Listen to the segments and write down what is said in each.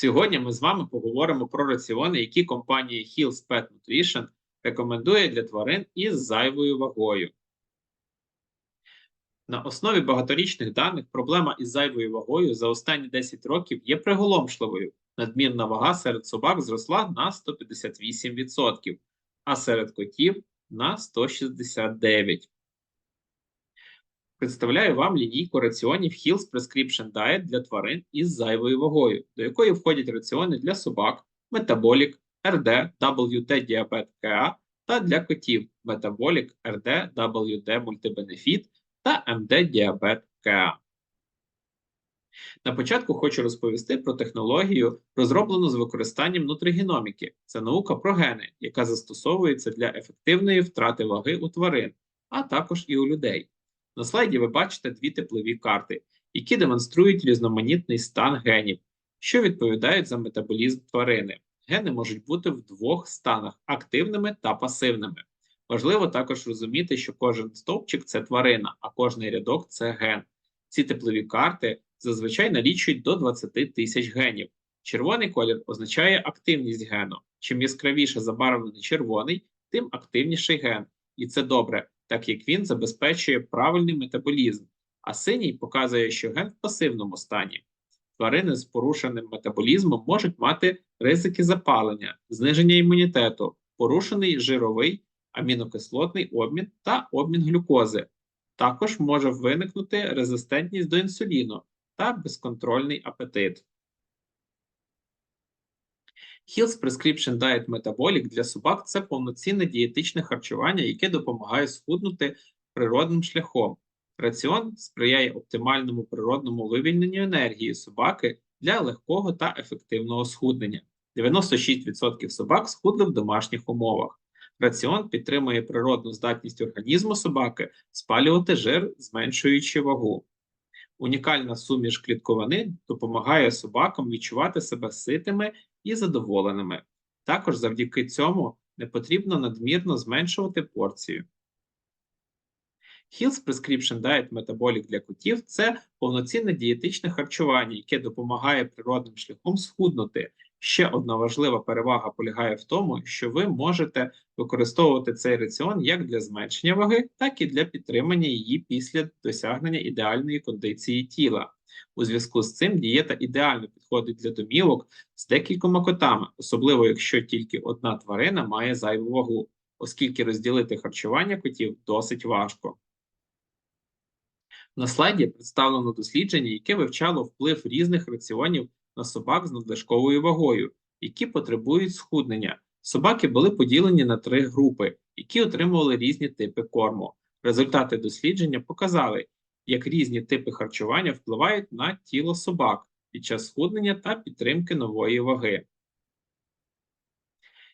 Сьогодні ми з вами поговоримо про раціони, які компанія Hills Pet Nutrition рекомендує для тварин із зайвою вагою. На основі багаторічних даних проблема із зайвою вагою за останні 10 років є приголомшливою. Надмірна вага серед собак зросла на 158%, а серед котів на 169%. Представляю вам лінійку раціонів Hills Prescription Diet для тварин із зайвою вагою, до якої входять раціони для собак, Metabolic, RD, WT Діабет КА та для котів Metabolic, RD, WD Multibenefit та MD Діабет КА. На початку хочу розповісти про технологію, розроблену з використанням нутригеноміки. Це наука про гени, яка застосовується для ефективної втрати ваги у тварин, а також і у людей. На слайді ви бачите дві теплові карти, які демонструють різноманітний стан генів, що відповідають за метаболізм тварини. Гени можуть бути в двох станах активними та пасивними. Важливо також розуміти, що кожен стовпчик це тварина, а кожний рядок це ген. Ці теплові карти зазвичай налічують до 20 тисяч генів. Червоний колір означає активність гену. Чим яскравіше забарвлений червоний, тим активніший ген. І це добре, так як він забезпечує правильний метаболізм, а синій показує, що ген в пасивному стані. Тварини з порушеним метаболізмом можуть мати ризики запалення, зниження імунітету, порушений жировий, амінокислотний обмін та обмін глюкози. Також може виникнути резистентність до інсуліну та безконтрольний апетит. Hills Prescription Diet Metabolic для собак це повноцінне дієтичне харчування, яке допомагає схуднути природним шляхом. Раціон сприяє оптимальному природному вивільненню енергії собаки для легкого та ефективного схуднення. 96% собак схудли в домашніх умовах. Раціон підтримує природну здатність організму собаки спалювати жир, зменшуючи вагу. Унікальна суміш клітковини допомагає собакам відчувати себе ситими і задоволеними. Також завдяки цьому не потрібно надмірно зменшувати порцію. Hills Prescription Diet Metabolic для котів це повноцінне дієтичне харчування, яке допомагає природним шляхом схуднути. Ще одна важлива перевага полягає в тому, що ви можете використовувати цей раціон як для зменшення ваги, так і для підтримання її після досягнення ідеальної кондиції тіла. У зв'язку з цим дієта ідеально підходить для домівок з декількома котами, особливо якщо тільки одна тварина має зайву вагу, оскільки розділити харчування котів досить важко. На слайді представлено дослідження, яке вивчало вплив різних раціонів на собак з надлишковою вагою, які потребують схуднення. Собаки були поділені на три групи, які отримували різні типи корму. Результати дослідження показали, як різні типи харчування впливають на тіло собак під час схуднення та підтримки нової ваги.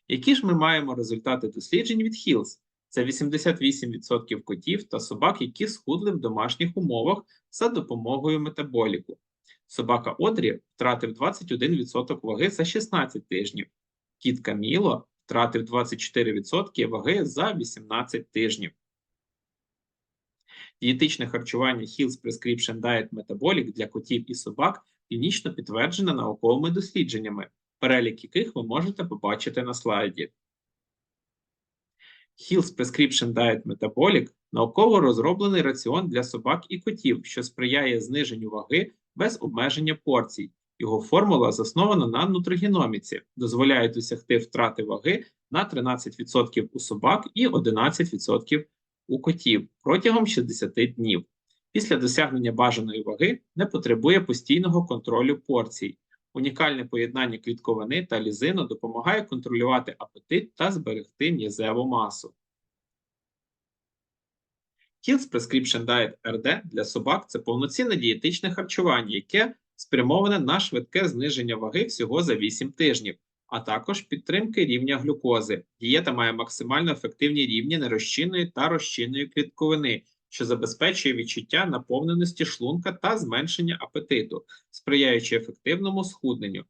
Які ж ми маємо результати досліджень від Hills? Це 88% котів та собак, які схудли в домашніх умовах за допомогою метаболіку. Собака Одрі втратив 21% ваги за 16 тижнів. Кіт Каміло втратив 24% ваги за 18 тижнів. Дієтичне харчування Hills Prescription Diet Metabolic для котів і собак клінічно підтверджене науковими дослідженнями, перелік яких ви можете побачити на слайді. Hills Prescription Diet Metabolic науково розроблений раціон для собак і котів, що сприяє зниженню ваги без обмеження порцій. Його формула заснована на нутригеноміці, дозволяє досягти втрати ваги на 13% у собак і 11% у котів протягом 60 днів. Після досягнення бажаної ваги не потребує постійного контролю порцій. Унікальне поєднання клітковини та лізину допомагає контролювати апетит та зберегти м'язеву масу. Hills Prescription Diet RD для собак це повноцінне дієтичне харчування, яке спрямоване на швидке зниження ваги всього за 8 тижнів, а також підтримки рівня глюкози. Дієта має максимально ефективні рівні нерозчинної та розчинної клітковини, що забезпечує відчуття наповненості шлунка та зменшення апетиту, сприяючи ефективному схудненню.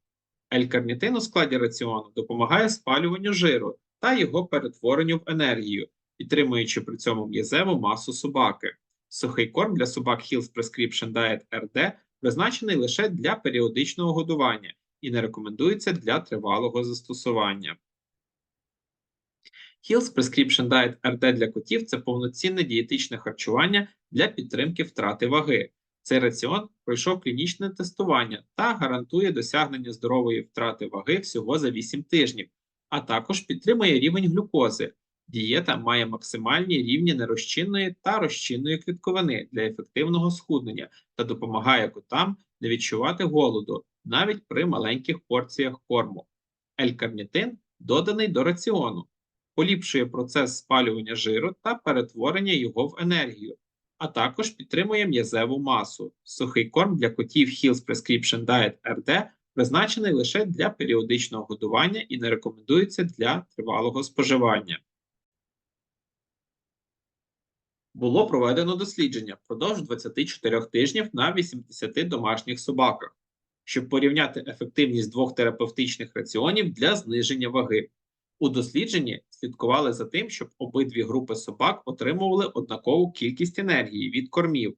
Ель-карнітин у складі раціону допомагає спалюванню жиру та його перетворенню в енергію, підтримуючи при цьому м'язеву масу собаки. Сухий корм для собак Hills Prescription Diet RD призначений лише для періодичного годування і не рекомендується для тривалого застосування. Hills Prescription Diet RD для котів це повноцінне дієтичне харчування для підтримки втрати ваги. Цей раціон пройшов клінічне тестування та гарантує досягнення здорової втрати ваги всього за 8 тижнів, а також підтримує рівень глюкози. Дієта має максимальні рівні нерозчинної та розчинної клітковини для ефективного схуднення та допомагає котам не відчувати голоду навіть при маленьких порціях корму. L-карнітин доданий до раціону, поліпшує процес спалювання жиру та перетворення його в енергію, а також підтримує м'язеву масу. Сухий корм для котів Hills Prescription Diet RD призначений лише для періодичного годування і не рекомендується для тривалого споживання. Було проведено дослідження впродовж 24 тижнів на 80 домашніх собаках, щоб порівняти ефективність двох терапевтичних раціонів для зниження ваги. У дослідженні слідкували за тим, щоб обидві групи собак отримували однакову кількість енергії від кормів.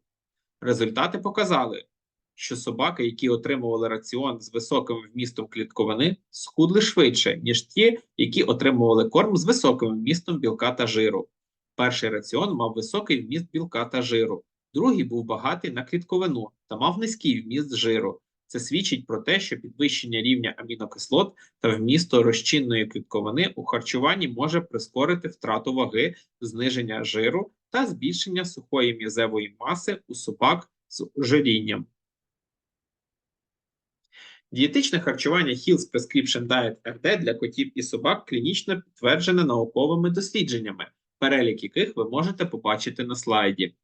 Результати показали, що собаки, які отримували раціон з високим вмістом клітковини, схудли швидше, ніж ті, які отримували корм з високим вмістом білка та жиру. Перший раціон мав високий вміст білка та жиру, другий був багатий на клітковину та мав низький вміст жиру. Це свідчить про те, що підвищення рівня амінокислот та вмісту розчинної клітковини у харчуванні може прискорити втрату ваги, зниження жиру та збільшення сухої м'язевої маси у собак з ожирінням. Дієтичне харчування Hills Prescription Diet RD для котів і собак клінічно підтверджене науковими дослідженнями, перелік яких ви можете побачити на слайді.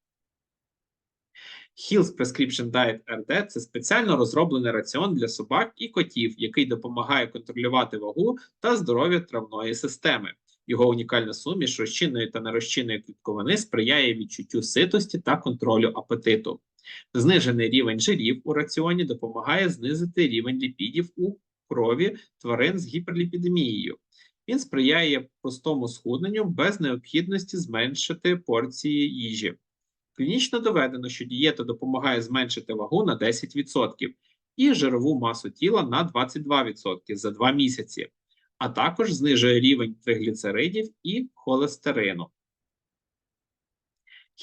Hills Prescription Diet RD – це спеціально розроблений раціон для собак і котів, який допомагає контролювати вагу та здоров'я травної системи. Його унікальна суміш розчинної та нерозчинної клітковини сприяє відчуттю ситості та контролю апетиту. Знижений рівень жирів у раціоні допомагає знизити рівень ліпідів у крові тварин з гіперліпідемією. Він сприяє простому схудненню без необхідності зменшити порції їжі. Клінічно доведено, що дієта допомагає зменшити вагу на 10% і жирову масу тіла на 22% за 2 місяці, а також знижує рівень тригліцеридів і холестерину.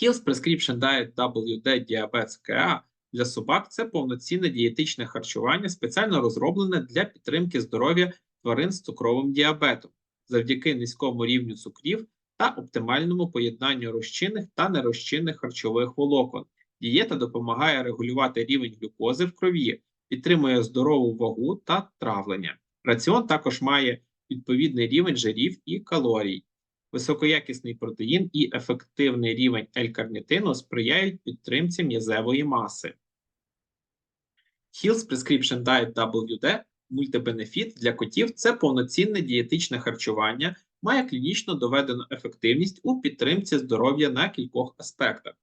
Hills Prescription Diet WD Diabetes KA для собак це повноцінне дієтичне харчування, спеціально розроблене для підтримки здоров'я тварин з цукровим діабетом завдяки низькому рівню цукрів та оптимальному поєднанню розчинних та нерозчинних харчових волокон. Дієта допомагає регулювати рівень глюкози в крові, підтримує здорову вагу та травлення. Раціон також має відповідний рівень жирів і калорій. Високоякісний протеїн і ефективний рівень L-карнітину сприяють підтримці м'язевої маси. Hills Prescription Diet WD мультибенефіт для котів це повноцінне дієтичне харчування, має клінічно доведену ефективність у підтримці здоров'я на кількох аспектах.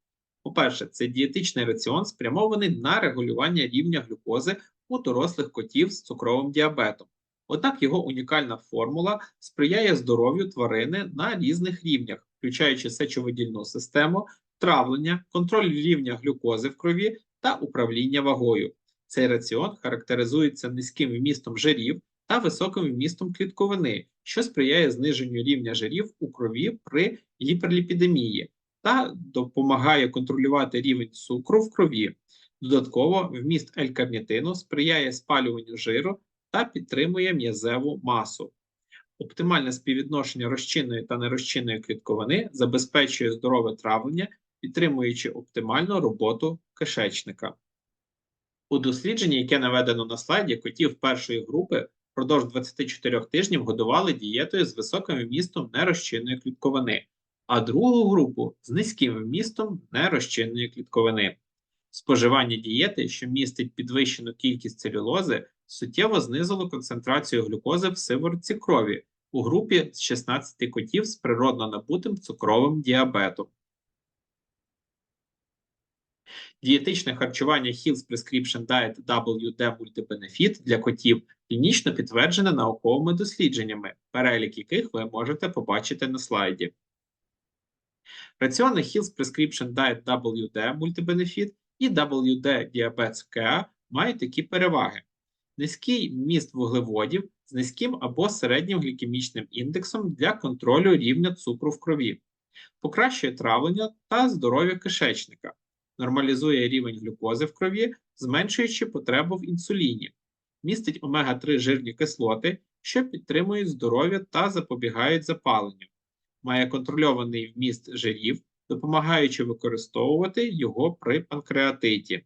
По-перше, це дієтичний раціон спрямований на регулювання рівня глюкози у дорослих котів з цукровим діабетом. Однак його унікальна формула сприяє здоров'ю тварини на різних рівнях, включаючи сечовидільну систему, травлення, контроль рівня глюкози в крові та управління вагою. Цей раціон характеризується низьким вмістом жирів та високим вмістом клітковини, що сприяє зниженню рівня жирів у крові при гіперліпідемії та допомагає контролювати рівень цукру в крові. Додатково, вміст L-карнітину сприяє спалюванню жиру та підтримує м'язеву масу. Оптимальне співвідношення розчинної та нерозчинної клітковини забезпечує здорове травлення, підтримуючи оптимальну роботу кишечника. У дослідженні, яке наведено на слайді, котів першої групи впродовж 24 тижнів годували дієтою з високим вмістом нерозчинної клітковини, а другу групу з низьким вмістом нерозчинної клітковини. Споживання дієти, що містить підвищену кількість целюлози, суттєво знизило концентрацію глюкози в сиворотці крові у групі з 16 котів з природно набутим цукровим діабетом. Дієтичне харчування Hills Prescription Diet WD Multibenefit для котів клінічно підтверджене науковими дослідженнями, перелік яких ви можете побачити на слайді. Раціони Hills Prescription Diet WD Multibenefit і WD Diabetes Care мають такі переваги. низький вміст вуглеводів з низьким або середнім глікемічним індексом для контролю рівня цукру в крові, покращує травлення та здоров'я кишечника, нормалізує рівень глюкози в крові, зменшуючи потребу в інсуліні, містить омега-3 жирні кислоти, що підтримують здоров'я та запобігають запаленню, має контрольований вміст жирів, допомагаючи використовувати його при панкреатиті.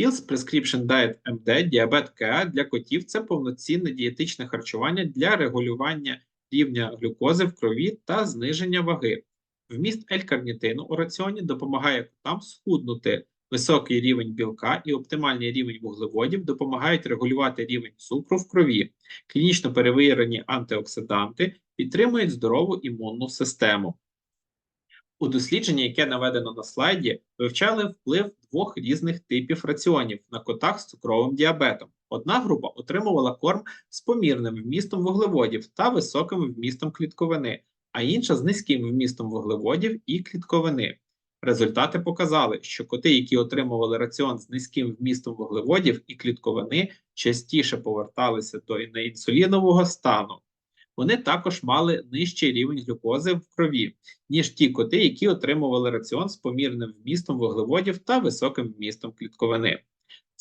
Hill's Prescription Diet MD діабет КА для котів це повноцінне дієтичне харчування для регулювання рівня глюкози в крові та зниження ваги. Вміст L-карнітину у раціоні допомагає котам схуднути. Високий рівень білка і оптимальний рівень вуглеводів допомагають регулювати рівень цукру в крові. Клінічно перевірені антиоксиданти підтримують здорову імунну систему. У дослідженні, яке наведено на слайді, вивчали вплив двох різних типів раціонів на котах з цукровим діабетом. Одна група отримувала корм з помірним вмістом вуглеводів та високим вмістом клітковини, а інша з низьким вмістом вуглеводів і клітковини. Результати показали, що коти, які отримували раціон з низьким вмістом вуглеводів і клітковини, частіше поверталися до неінсулінового стану. Вони також мали нижчий рівень глюкози в крові, ніж ті коти, які отримували раціон з помірним вмістом вуглеводів та високим вмістом клітковини.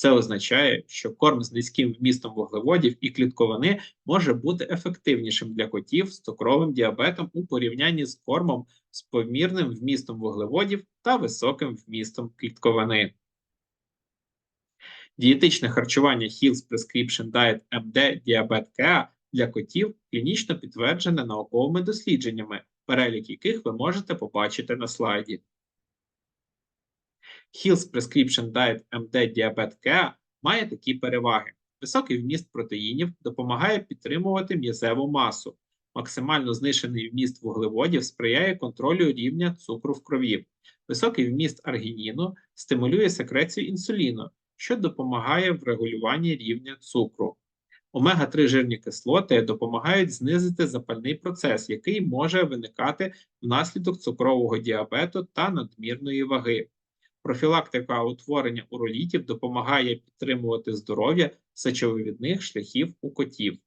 Це означає, що корм з низьким вмістом вуглеводів і клітковини може бути ефективнішим для котів з цукровим діабетом у порівнянні з кормом з помірним вмістом вуглеводів та високим вмістом клітковини. Дієтичне харчування Hill's Prescription Diet MD Діабет КА для котів клінічно підтверджене науковими дослідженнями, перелік яких ви можете побачити на слайді. Hill's Prescription Diet MD Diabetes Care має такі переваги. Високий вміст протеїнів допомагає підтримувати м'язеву масу. Максимально знищений вміст вуглеводів сприяє контролю рівня цукру в крові. Високий вміст аргініну стимулює секрецію інсуліну, що допомагає в регулюванні рівня цукру. Омега-3 жирні кислоти допомагають знизити запальний процес, який може виникати внаслідок цукрового діабету та надмірної ваги. Профілактика утворення уролітів допомагає підтримувати здоров'я сечовивідних шляхів у котів.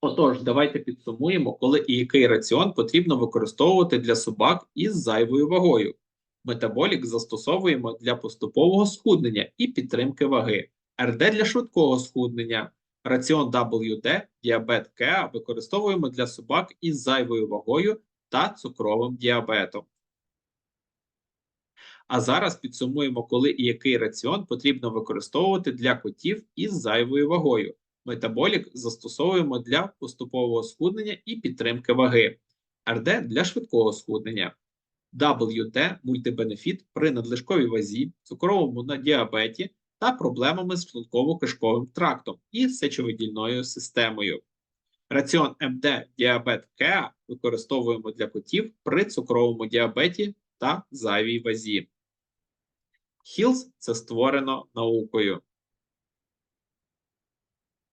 Отож, давайте підсумуємо, коли і який раціон потрібно використовувати для собак із зайвою вагою. Метаболік застосовуємо для поступового схуднення і підтримки ваги, РД для швидкого схуднення. Раціон WD діабет КЕА використовуємо для собак із зайвою вагою та цукровим діабетом. А зараз підсумуємо, коли і який раціон потрібно використовувати для котів із зайвою вагою. Метаболік застосовуємо для поступового схуднення і підтримки ваги, РД для швидкого схуднення, WD мультибенефіт при надлишковій вазі, цукровому на діабеті та проблемами з шлунково-кишковим трактом і сечовидільною системою. Раціон МД діабет КЕА використовуємо для котів при цукровому діабеті та зайвій вазі. Хілс це створено наукою.